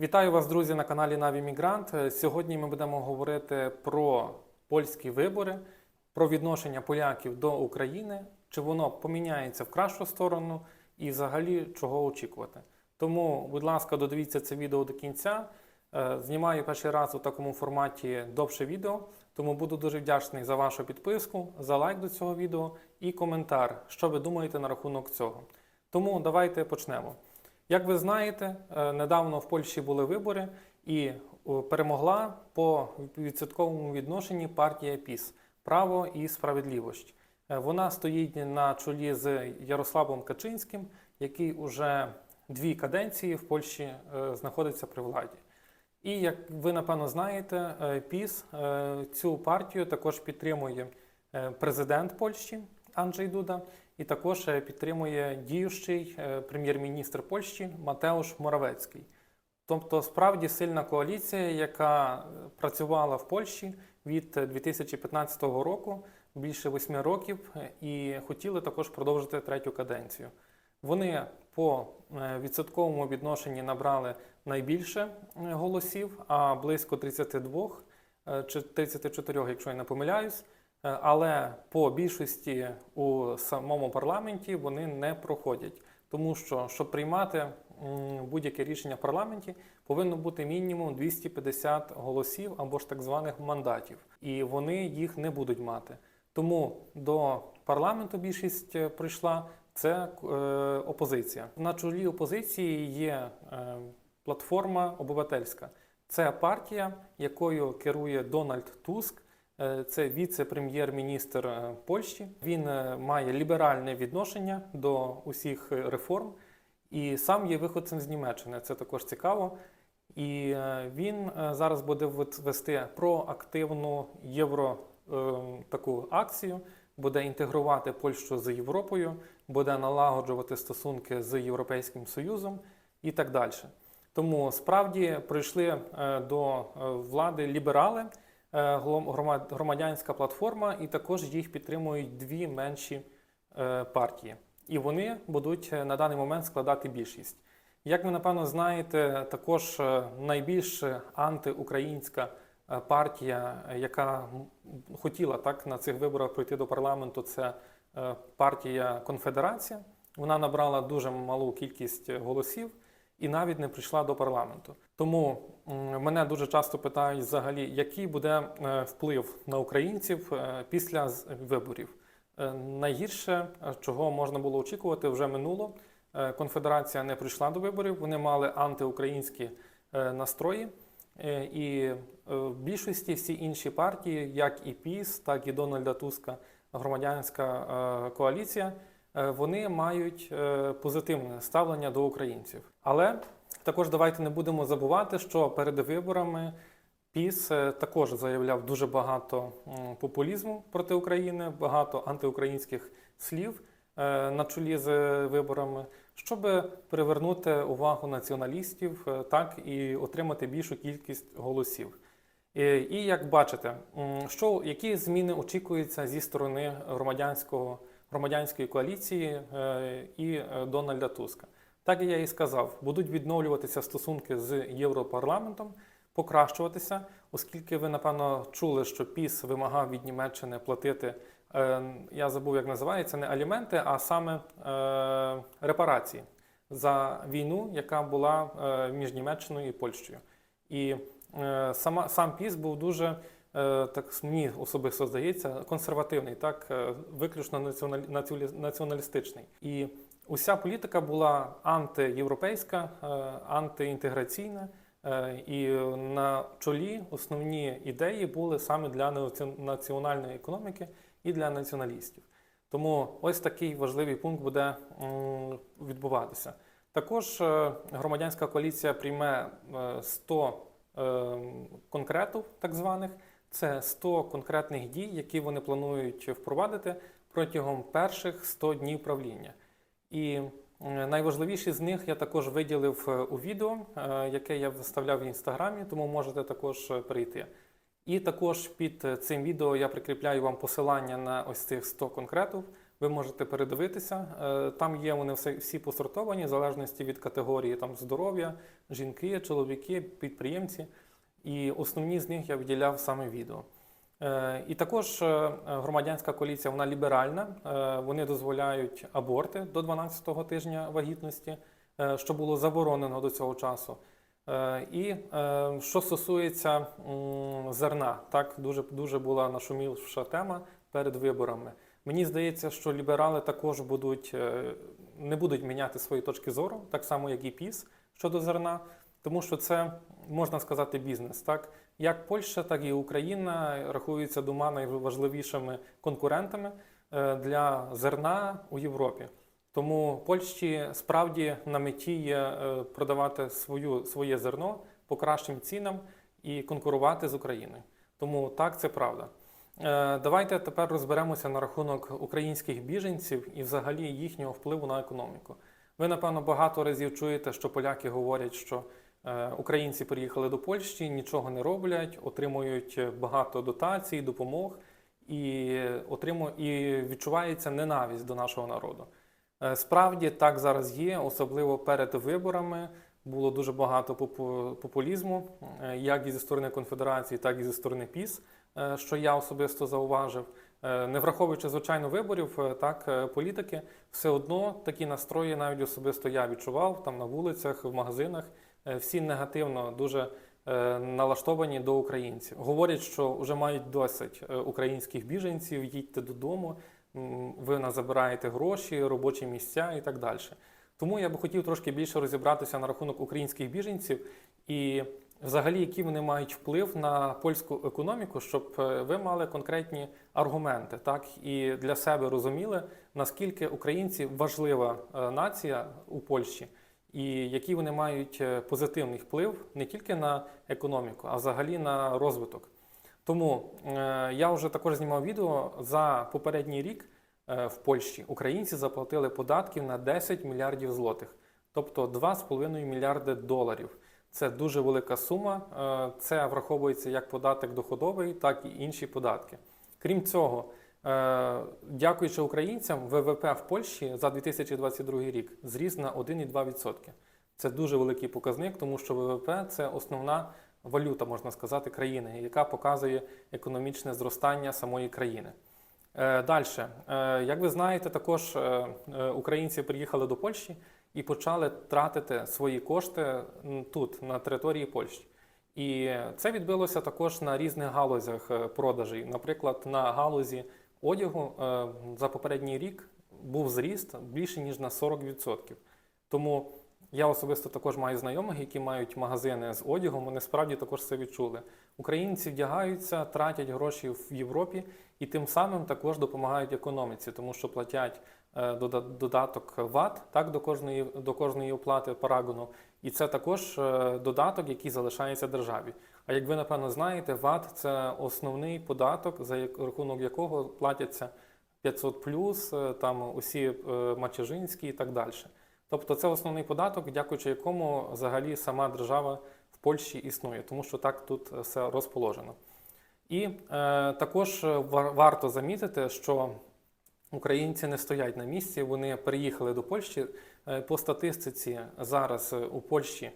Вітаю вас, друзі, на каналі Наві Мігрант. Е, Сьогодні ми будемо говорити про польські вибори, про відношення поляків до України, чи воно поміняється в кращу сторону і взагалі чого очікувати. Тому, будь ласка, додивіться це відео до кінця. Е, Знімаю перший раз у такому форматі довше відео, тому буду дуже вдячний за вашу підписку, за лайк до цього відео і коментар, що ви думаєте на рахунок цього. Тому давайте почнемо. Як ви знаєте, е, недавно в Польщі були вибори, і е, перемогла по відсотковому відношенні партія ПІС Право і справедливість. Е, Вона стоїть на чолі з Ярославом Качинським, який уже дві каденції в Польщі знаходиться при владі. І як ви напевно знаєте, ПІС цю партію також підтримує президент Польщі Анджей Дуда, і також е, підтримує діючий е, прем'єр-міністр Польщі Матеуш Моравецький. Тобто справді сильна коаліція, яка е, працювала в Польщі від е, 2015 року більше восьми років, і хотіли також продовжити третю каденцію. Вони по відсотковому відношенні набрали найбільше голосів, а близько 32 е, чи 34, якщо я не помиляюсь. Е, Але по більшості у самому парламенті вони не проходять, тому що щоб приймати будь-яке рішення в парламенті, повинно бути мінімум 250 голосів або ж так званих мандатів, і вони їх не будуть мати. Тому до парламенту більшість е, прийшла це е, опозиція. На чолі опозиції є платформа обивательська. Це партія, якою керує Дональд Туск. Е, Це віце-прем'єр-міністр е, Польщі. Він е, має ліберальне відношення до усіх реформ, і сам є виходцем з Німеччини. Це також цікаво. І він зараз буде вести проактивну євро таку акцію, буде інтегрувати Польщу з Європою, буде налагоджувати стосунки з Європейським Союзом і так далі. Тому справді прийшли до влади ліберали, громадянська платформа, і також їх підтримують дві менші е, партії. І вони будуть е, на даний момент складати більшість. Як ви напевно знаєте, також е, найбільш антиукраїнська е, партія, е, яка хотіла так на цих виборах пройти до парламенту, це е, партія Конфедерація. Вона набрала дуже малу кількість голосів і навіть не прийшла до парламенту. Тому мене дуже часто питають взагалі, який буде е, вплив на українців е, після виборів. Е, Найгірше, чого можна було очікувати, вже минуло. Конфедерація не прийшла до виборів, вони мали антиукраїнські настрої. І в більшості всі інші партії, як і ПІС, так і Дональда Туска, громадянська коаліція, вони мають позитивне ставлення до українців. Але також давайте не будемо забувати, що перед виборами ПІС е, також заявляв дуже багато популізму проти України, багато антиукраїнських слів е, на чолі з виборами, щоб привернути увагу націоналістів, е, так і отримати більшу кількість голосів. І, як бачите, що які зміни очікуються зі сторони громадянського громадянської коаліції е, і е, Дональда Туска. Так я і сказав, будуть відновлюватися стосунки з Європарламентом, покращуватися, оскільки ви напевно чули, що ПІС вимагав від Німеччини платити. е, Я забув, як називається, не аліменти, а саме е, репарації за війну, яка була е, між Німеччиною і Польщею. І е, сама сам ПІС був дуже е, так мені особисто здається консервативний, так виключно національ- націоналістичний. І уся політика була антиєвропейська, е, антиінтеграційна. Е, І на чолі основні ідеї були саме для наці- національної економіки і для націоналістів. Тому ось такий важливий пункт буде відбуватися. Також е, громадянська коаліція прийме е, 100 е, конкретів, так званих. Це 100 конкретних дій, які вони планують впровадити протягом перших 100 днів правління. І е, найважливіші з них я також виділив е, у відео, е, яке я виставляв в інстаграмі, тому можете також перейти. І також під цим відео я прикріпляю вам посилання на ось цих 100 конкретів. Ви можете передивитися. Там є вони всі посортовані в залежності від категорії там здоров'я, жінки, чоловіки, підприємці. І основні з них я виділяв саме відео. Е, І також е, громадянська коаліція вона ліберальна. Е, Вони дозволяють аборти до 12-го тижня вагітності, е, що було заборонено до цього часу. Е, І е, що стосується зерна, так дуже дуже була нашумівша тема перед виборами. Мені здається, що ліберали також будуть е, не будуть міняти свої точки зору, так само як і ПІС щодо зерна, тому що це можна сказати бізнес. Так як Польща, так і Україна рахуються двома найважливішими конкурентами е, для зерна у Європі. Тому Польщі справді на меті є е, продавати свою, своє зерно по кращим цінам і конкурувати з Україною. Тому так, це правда. Е, Давайте тепер розберемося на рахунок українських біженців і взагалі їхнього впливу на економіку. Ви, напевно, багато разів чуєте, що поляки говорять, що українці приїхали до Польщі, нічого не роблять, отримують багато дотацій, допомог і, отримують, і відчувається ненависть до нашого народу. Е, Справді так зараз є, особливо перед виборами було дуже багато популізму, е, як і зі сторони конфедерації, так і зі сторони ПІС, е, що я особисто зауважив. Е, Не враховуючи звичайно виборів, е, так е, політики, все одно такі настрої навіть особисто я відчував там на вулицях, в магазинах. Е, Всі негативно дуже е, налаштовані до українців. Говорять, що вже мають досить е, українських біженців, їдьте додому, ви нас забираєте гроші, робочі місця і так далі. Тому я би хотів трошки більше розібратися на рахунок українських біженців і взагалі, які вони мають вплив на польську економіку, щоб ви мали конкретні аргументи, так і для себе розуміли, наскільки українці важлива нація у Польщі, і який вони мають е, позитивний вплив не тільки на економіку, а взагалі на розвиток. Тому е, я вже також знімав відео за попередній рік е, в Польщі. Українці заплатили податків на 10 мільярдів злотих, тобто 2,5 мільярди доларів. Це дуже велика сума. Це враховується як податок доходовий, так і інші податки. Крім цього, дякуючи українцям, ВВП в Польщі за 2022 рік зріс на 1,2%. Це дуже великий показник, тому що ВВП це основна валюта, можна сказати, країни, яка показує економічне зростання самої країни. Далі, як ви знаєте, також е, е, українці приїхали до Польщі і почали тратити свої кошти тут, на території Польщі. І це відбилося також на різних галузях е, продажей. Наприклад, на галузі одягу е, за попередній рік був зріст більше ніж на 40%. Тому я особисто також маю знайомих, які мають магазини з одягом. Вони справді також це відчули. Українці вдягаються, тратять гроші в Європі і тим самим також допомагають економіці, тому що платять е, додаток ВАТ так до кожної до кожної оплати парагону. І це також е, додаток, який залишається державі. А як ви напевно знаєте, ВАТ це основний податок, за рахунок якого платяться 500 е, там усі е, мачежинські і так далі. Тобто це основний податок, дякуючи якому взагалі сама держава в Польщі існує, тому що так тут все розположено. І е, також е, вар- варто замітити, що українці не стоять на місці, вони переїхали до Польщі. Е, По статистиці зараз е, у Польщі е,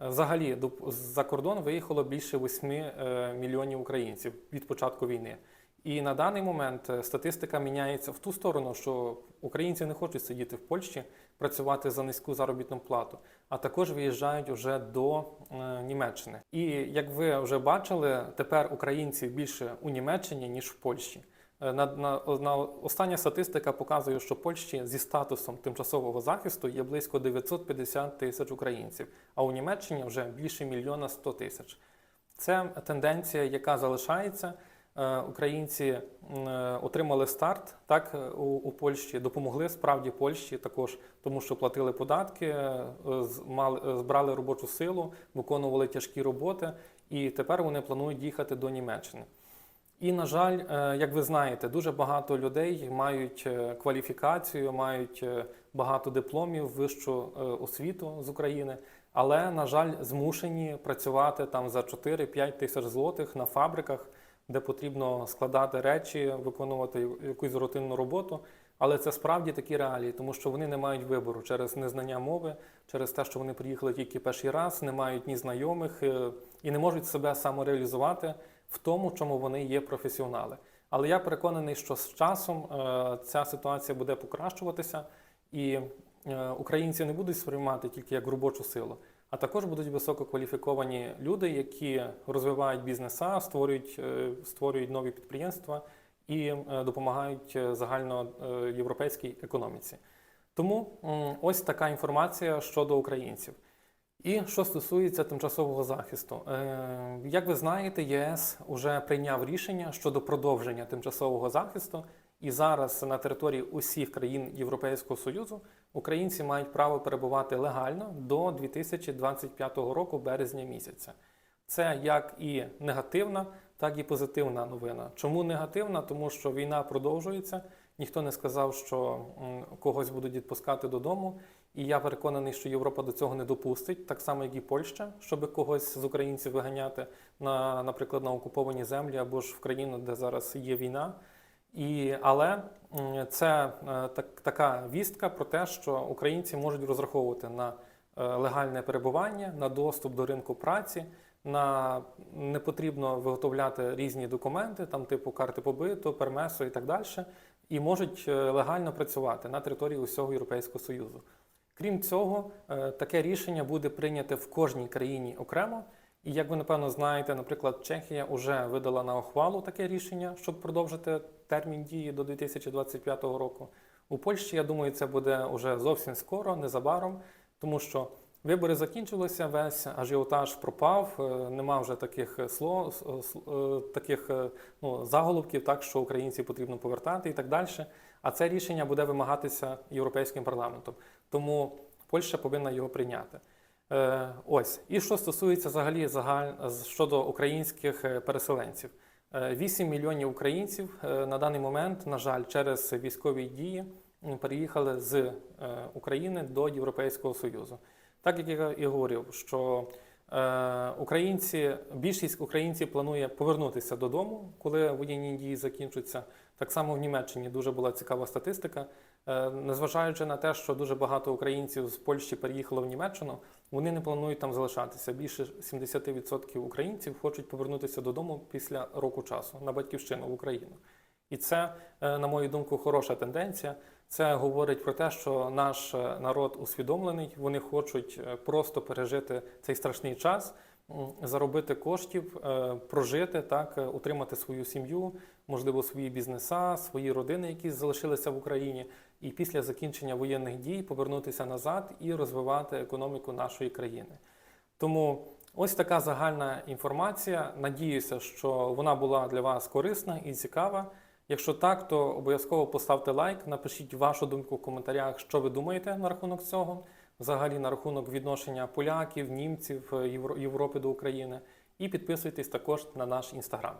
взагалі за кордон виїхало більше 8 е, мільйонів українців від початку війни. І на даний момент е, статистика міняється в ту сторону, що українці не хочуть сидіти в Польщі, працювати за низьку заробітну плату, а також виїжджають вже до е, Німеччини. І як ви вже бачили, тепер українців більше у Німеччині ніж в Польщі. Е, На, на, на остання статистика показує, що Польщі зі статусом тимчасового захисту є близько 950 тисяч українців, а у Німеччині вже більше мільйона 100 тисяч. Це тенденція, яка залишається. Е, Українці е, отримали старт так у, у Польщі, допомогли справді Польщі також, тому що платили податки, мали, збрали робочу силу, виконували тяжкі роботи, і тепер вони планують їхати до Німеччини. І, на жаль, е, як ви знаєте, дуже багато людей мають е, кваліфікацію, мають е, багато дипломів, вищу освіту з України, але, на жаль, змушені працювати там за 4-5 тисяч злотих на фабриках, де потрібно складати речі, виконувати якусь рутинну роботу. Але це справді такі реалії, тому що вони не мають вибору через незнання мови, через те, що вони приїхали тільки перший раз, не мають ні знайомих і не можуть себе самореалізувати в тому, чому вони є професіонали. Але я переконаний, що з часом е, ця ситуація буде покращуватися, і е, українці не будуть сприймати тільки як робочу силу, а також будуть висококваліфіковані люди, які розвивають бізнеса, створюють, е, створюють нові підприємства і допомагають загальноєвропейській економіці. Тому ось така інформація щодо українців. І що стосується тимчасового захисту, Е, як ви знаєте, ЄС вже прийняв рішення щодо продовження тимчасового захисту, і зараз на території усіх країн Європейського Союзу українці мають право перебувати легально до 2025 року, березня місяця. Це як і негативна, так і позитивна новина. Чому негативна? Тому що війна продовжується. Ніхто не сказав, що когось будуть відпускати додому. І я переконаний, що Європа до цього не допустить, так само як і Польща, щоб когось з українців виганяти на, наприклад, на окуповані землі або ж в країну, де зараз є війна. І, але це е, так, така вістка про те, що українці можуть розраховувати на е, легальне перебування, на доступ до ринку праці, на не потрібно виготовляти різні документи, там типу карти побиту, пермесо і так далі, і можуть е, легально працювати на території усього Європейського Союзу. Крім цього, е, таке рішення буде прийняте в кожній країні окремо. І як ви напевно знаєте, наприклад, Чехія вже видала на ухвалу таке рішення, щоб продовжити термін дії до 2025 року. У Польщі, я думаю, це буде вже зовсім скоро, незабаром, тому що вибори закінчилися, весь ажіотаж пропав, е, нема вже таких слов, таких е, ну, заголовків, так що українців потрібно повертати і так далі. А це рішення буде вимагатися європейським парламентом. Тому Польща повинна його прийняти. Е, ось і що стосується взагалі загаль... щодо українських е, переселенців, Е, 8 мільйонів українців е, на даний момент, на жаль, через військові дії переїхали з е, України до Європейського Союзу. Так як я і говорив, що е, українці, більшість українців планує повернутися додому, коли воєнні дії закінчаться. Так само в Німеччині дуже була цікава статистика. Е, Незважаючи на те, що дуже багато українців з Польщі переїхало в Німеччину, вони не планують там залишатися. Більше 70% українців хочуть повернутися додому після року часу на батьківщину в Україну. І це, е, на мою думку, хороша тенденція. Це говорить про те, що наш е, народ усвідомлений, вони хочуть просто пережити цей страшний час, заробити коштів, прожити, так, утримати свою сім'ю, можливо, свої бізнеса, свої родини, які залишилися в Україні, і після закінчення воєнних дій повернутися назад і розвивати економіку нашої країни. Тому ось така загальна інформація. Надіюся, що вона була для вас корисна і цікава. Якщо так, то обов'язково поставте лайк, напишіть вашу думку в коментарях, що ви думаєте на рахунок цього, взагалі на рахунок відношення поляків, німців, Європи до України. І підписуйтесь також на наш інстаграм.